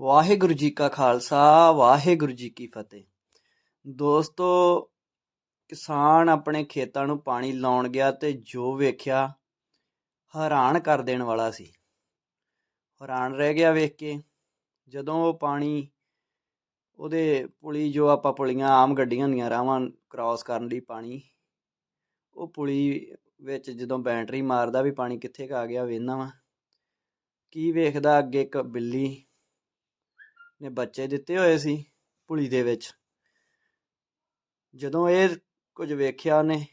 ਵਾਹਿਗੁਰੂ ਜੀ ਕਾ ਖਾਲਸਾ, ਵਾਹਿਗੁਰੂ ਜੀ ਕੀ ਫਤਿਹ। ਦੋਸਤੋ, ਕਿਸਾਨ ਆਪਣੇ ਖੇਤਾਂ ਨੂੰ ਪਾਣੀ ਲਾਉਣ ਗਿਆ ਤੇ ਜੋ ਵੇਖਿਆ, ਹੈਰਾਨ ਕਰ ਦੇਣ ਵਾਲਾ ਸੀ। ਹੈਰਾਨ ਰਹਿ ਗਿਆ ਵੇਖ ਕੇ, ਜਦੋਂ ਉਹ ਪਾਣੀ ਉਹਦੇ ਪੁਲੀ ਜੋ ਆਪਾਂ ਪੁਲੀਆਂ ਆਮ ਗੱਡੀਆਂ ਦੀਆਂ ਰਾਵਾਂ ਕ੍ਰਾਸ ਕਰਨ ਲਈ ਪਾਣੀ, ਉਹ ਪੁਲੀ ਵਿੱਚ ਜਦੋਂ ਬੈਟਰੀ ਮਾਰਦਾ ਵੀ ਪਾਣੀ ਕਿੱਥੇ ਕ ਆ ਗਿਆ ਵੇਖਦਾ ਵਾ। ਕੀ ਵੇਖਦਾ ਅੱਗੇ ਇੱਕ ਬਿੱਲੀ ਨੇ ਬੱਚੇ ਦਿੱਤੇ ਹੋਏ ਸੀ ਪੁਲੀ ਦੇ ਵਿੱਚ। ਜਦੋਂ ਇਹ ਕੁਝ ਵੇਖਿਆ ਉਹਨੇ,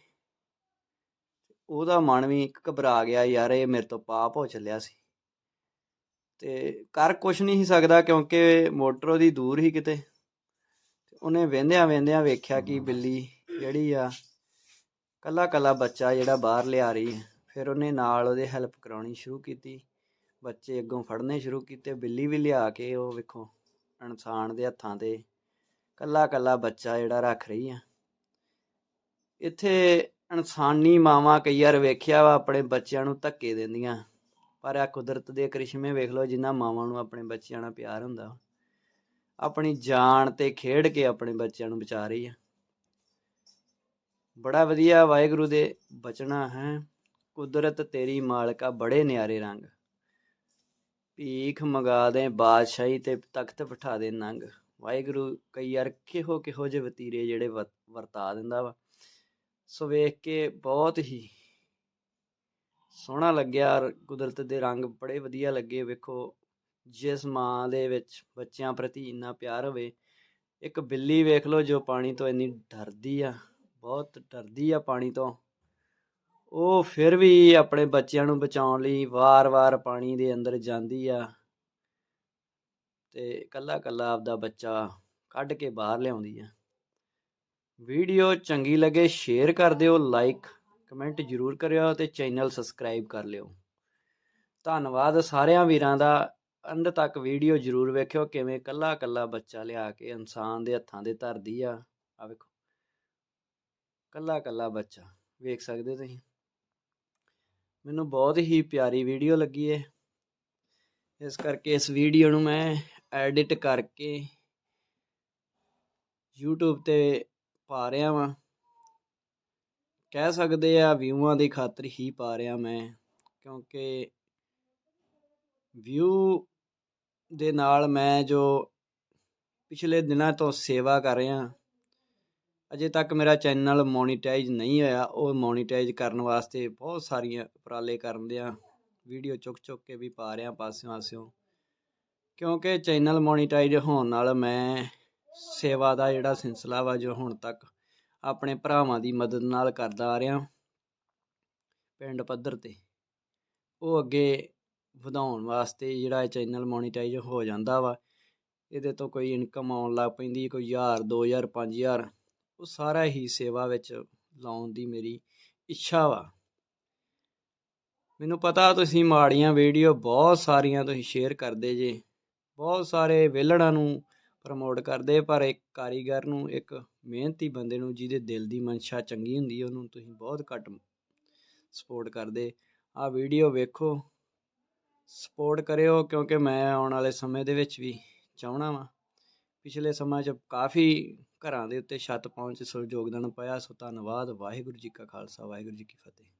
ਉਹਦਾ ਮਨ ਵੀ ਘਬਰਾ ਗਿਆ, ਯਾਰ, ਇਹ ਮੇਰੇ ਤੋਂ ਪਾਪ ਹੋ ਚੱਲਿਆ ਸੀ। ਤੇ ਕਰ ਕੁਛ ਨਹੀਂ ਸੀ ਸਕਦਾ ਕਿਉਂਕਿ ਮੋਟਰ ਉਹਦੀ ਦੂਰ ਹੀ ਕਿਤੇ। ਤੇ ਉਹਨੇ ਵੇਂਦਿਆਂ ਵੇਂਦਿਆਂ ਵੇਖਿਆ ਕਿ ਬਿੱਲੀ ਜਿਹੜੀ ਆ ਕੱਲਾ ਕੱਲਾ ਬੱਚਾ ਜਿਹੜਾ ਬਾਹਰ ਲਿਆ ਰਹੀ ਹੈ। ਫਿਰ ਉਹਨੇ ਨਾਲ ਉਹਦੇ ਹੈਲਪ ਕਰਾਉਣੀ ਸ਼ੁਰੂ ਕੀਤੀ। ਬੱਚੇ ਅੱਗੋਂ ਫੜਨੇ ਸ਼ੁਰੂ ਕੀਤੇ। ਬਿੱਲੀ ਵੀ ਲਿਆ ਕੇ ਉਹ ਵੇਖੋ। ਇਨਸਾਨ ਦੇ ਹੱਥਾਂ ਤੇ ਕੱਲਾ ਕੱਲਾ ਬੱਚਾ ਜਿਹੜਾ ਰੱਖ ਰਹੀ ਆ। ਇੱਥੇ ਇਨਸਾਨੀ ਮਾਵਾਂ ਕਈ ਵਾਰ ਵੇਖਿਆ ਵਾ ਆਪਣੇ ਬੱਚਿਆਂ ਨੂੰ ਧੱਕੇ ਦਿੰਦੀਆਂ, ਪਰ ਆ ਕੁਦਰਤ ਦੇ ਕਰਿਸ਼ਮੇ ਵੇਖ ਲਓ ਜਿਨ੍ਹਾਂ ਮਾਵਾਂ ਨੂੰ ਆਪਣੇ ਬੱਚਿਆਂ ਨਾਲ ਪਿਆਰ ਹੁੰਦਾ ਆਪਣੀ ਜਾਨ ਤੇ ਖੇਡ ਕੇ ਆਪਣੇ ਬੱਚਿਆਂ ਨੂੰ ਬਚਾ ਰਹੀ ਆ। ਬੜਾ ਵਧੀਆ ਵਾਹਿਗੁਰੂ ਦੇ ਬਚਣਾ ਹੈ। ਕੁਦਰਤ ਤੇਰੀ ਮਾਲਕਾ ਬੜੇ ਨਿਆਰੇ ਰੰਗ। ਭੀਖ ਮੰਗਾ ਦੇ, ਬਾਦਸ਼ਾਹੀ ਤੇ ਤਖਤ ਬਿਠਾ ਦੇ ਨੰਗ। ਵਾਹਿਗੁਰੂ ਕਈ ਵਾਰ ਕਿਹੋ ਕਿਹੋ ਜਿਹੇ ਵਤੀਰੇ ਜਿਹੜੇ ਵਰ- ਵਰਤਾ ਦਿੰਦਾ ਵਾ। ਸੋ ਵੇਖ ਕੇ ਬਹੁਤ ਹੀ ਸੋਹਣਾ ਲੱਗਿਆ ਔਰ ਕੁਦਰਤ ਦੇ ਰੰਗ ਬੜੇ ਵਧੀਆ ਲੱਗੇ। ਵੇਖੋ, ਜਿਸ ਮਾਂ ਦੇ ਵਿੱਚ ਬੱਚਿਆਂ ਪ੍ਰਤੀ ਇੰਨਾ ਪਿਆਰ ਹੋਵੇ, ਇੱਕ ਬਿੱਲੀ ਵੇਖ ਲਓ ਜੋ ਪਾਣੀ ਤੋਂ ਇੰਨੀ ਡਰਦੀ ਆ, ਬਹੁਤ ਡਰਦੀ ਆ ਪਾਣੀ ਤੋਂ। ਉਹ ਫਿਰ ਵੀ ਆਪਣੇ ਬੱਚਿਆਂ ਨੂੰ ਬਚਾਉਣ ਲਈ ਵਾਰ-ਵਾਰ ਪਾਣੀ ਦੇ ਅੰਦਰ ਜਾਂਦੀ ਆ ਤੇ ਇਕੱਲਾ ਇਕੱਲਾ ਆਪਦਾ ਬੱਚਾ ਕੱਢ ਕੇ ਬਾਹਰ ਲਿਆਉਂਦੀ ਆ। ਵੀਡੀਓ ਚੰਗੀ ਲੱਗੇ ਸ਼ੇਅਰ ਕਰ ਦਿਓ ਲਾਈਕ ਕਮੈਂਟ ਜ਼ਰੂਰ ਕਰਿਓ ਤੇ ਚੈਨਲ ਸਬਸਕ੍ਰਾਈਬ ਕਰ ਲਿਓ। ਧੰਨਵਾਦ ਸਾਰਿਆਂ ਵੀਰਾਂ ਦਾ। ਅੰਤ ਤੱਕ ਵੀਡੀਓ ਜ਼ਰੂਰ ਵੇਖਿਓ ਕਿਵੇਂ ਕੱਲਾ ਕੱਲਾ ਬੱਚਾ ਲਿਆ ਕੇ ਇਨਸਾਨ ਦੇ ਹੱਥਾਂ ਦੇ ਧਰਦੀ ਆ। ਆ ਵੇਖੋ। ਕੱਲਾ ਕੱਲਾ ਬੱਚਾ, ਵੇਖ ਸਕਦੇ ਤੁਸੀਂ? ਮੈਨੂੰ ਬਹੁਤ ਹੀ ਪਿਆਰੀ ਵੀਡੀਓ ਲੱਗੀ ਏ। ਇਸ ਕਰਕੇ ਇਸ ਵੀਡੀਓ ਨੂੰ ਮੈਂ ਐਡਿਟ ਕਰਕੇ YouTube ਤੇ ਪਾ ਰਿਹਾ ਵਾਂ। ਕਹਿ ਸਕਦੇ ਆ ਵਿਊਆਂ ਦੀ ਖਾਤਰ ਹੀ ਪਾ ਰਿਹਾ ਮੈਂ, ਕਿਉਂਕਿ ਵਿਊ ਦੇ ਨਾਲ ਮੈਂ ਜੋ ਪਿਛਲੇ ਦਿਨਾਂ ਤੋਂ ਸੇਵਾ ਕਰ ਰਿਹਾ ਅਜੇ ਤੱਕ ਮੇਰਾ ਚੈਨਲ ਮੋਨੀਟਾਈਜ਼ ਨਹੀਂ ਹੋਇਆ। ਉਹ ਮੋਨੀਟਾਈਜ਼ ਕਰਨ ਵਾਸਤੇ ਬਹੁਤ ਸਾਰੀਆਂ ਉਪਰਾਲੇ ਕਰਨ ਦਿਆਂ ਵੀਡੀਓ ਚੁੱਕ ਚੁੱਕ ਕੇ ਵੀ ਪਾ ਰਿਹਾ ਪਾਸਿਓਂ ਆਸਿਓਂ ਕਿਉਂਕਿ ਚੈਨਲ ਮੋਨੀਟਾਈਜ਼ ਹੋਣ ਨਾਲ ਮੈਂ ਸੇਵਾ ਦਾ ਜਿਹੜਾ ਸਿਲਸਿਲਾ ਵਾ, ਜੋ ਹੁਣ ਤੱਕ ਆਪਣੇ ਭਰਾਵਾਂ ਦੀ ਮਦਦ ਨਾਲ ਕਰਦਾ ਆ ਰਿਹਾ ਪਿੰਡ ਪੱਧਰ ਤੇ, ਉਹ ਅੱਗੇ ਵਧਾਉਣ ਵਾਸਤੇ ਜਿਹੜਾ ਇਹ ਚੈਨਲ ਮੋਨੀਟਾਈਜ਼ ਹੋ ਜਾਂਦਾ ਵਾ। ਇਹਦੇ ਤੋਂ ਕੋਈ ਇਨਕਮ ਆਉਣ ਲੱਗ ਪੈਂਦੀ, ਕੋਈ 1000 2000 5000 ਉਹ ਸਾਰਾ ਹੀ ਸੇਵਾ ਵਿੱਚ ਲਾਉਣ ਦੀ ਮੇਰੀ ਇੱਛਾ ਵਾ। ਮੈਨੂੰ ਪਤਾ ਤੁਸੀਂ ਮਾੜੀਆਂ ਵੀਡੀਓ ਬਹੁਤ ਸਾਰੀਆਂ ਤੁਸੀਂ ਸ਼ੇਅਰ ਕਰਦੇ ਜੇ। ਬਹੁਤ ਸਾਰੇ ਵਿਹਲੜਾਂ ਨੂੰ ਪ੍ਰਮੋਟ ਕਰਦੇ, ਪਰ ਇੱਕ ਕਾਰੀਗਰ ਨੂੰ, ਇੱਕ ਮਿਹਨਤੀ ਬੰਦੇ ਨੂੰ ਜਿਹਦੇ ਦਿਲ ਦੀ ਮਨਸ਼ਾ ਚੰਗੀ ਹੁੰਦੀ ਉਹਨੂੰ ਤੁਸੀਂ ਬਹੁਤ ਘੱਟ ਸਪੋਰਟ ਕਰਦੇ। ਆ ਵੀਡੀਓ ਵੇਖੋ। ਸਪੋਰਟ ਕਰਿਓ, ਕਿਉਂਕਿ ਮੈਂ ਆਉਣ ਵਾਲੇ ਸਮੇਂ ਦੇ ਵਿੱਚ ਵੀ ਚਾਹਣਾ ਵਾਂ। ਪਿਛਲੇ ਸਮਾਂ 'ਚ ਕਾਫੀ ਘਰਾਂ ਦੇ ਉੱਤੇ ਛੱਤ ਪਾਉਣ 'ਚ ਸੋ ਯੋਗਦਾਨ ਪਾਇਆ। ਸੋ ਧੰਨਵਾਦ, ਵਾਹਿਗੁਰੂ ਜੀ ਕਾ ਖਾਲਸਾ, ਵਾਹਿਗੁਰੂ ਜੀ ਕੀ ਫਤਿਹ।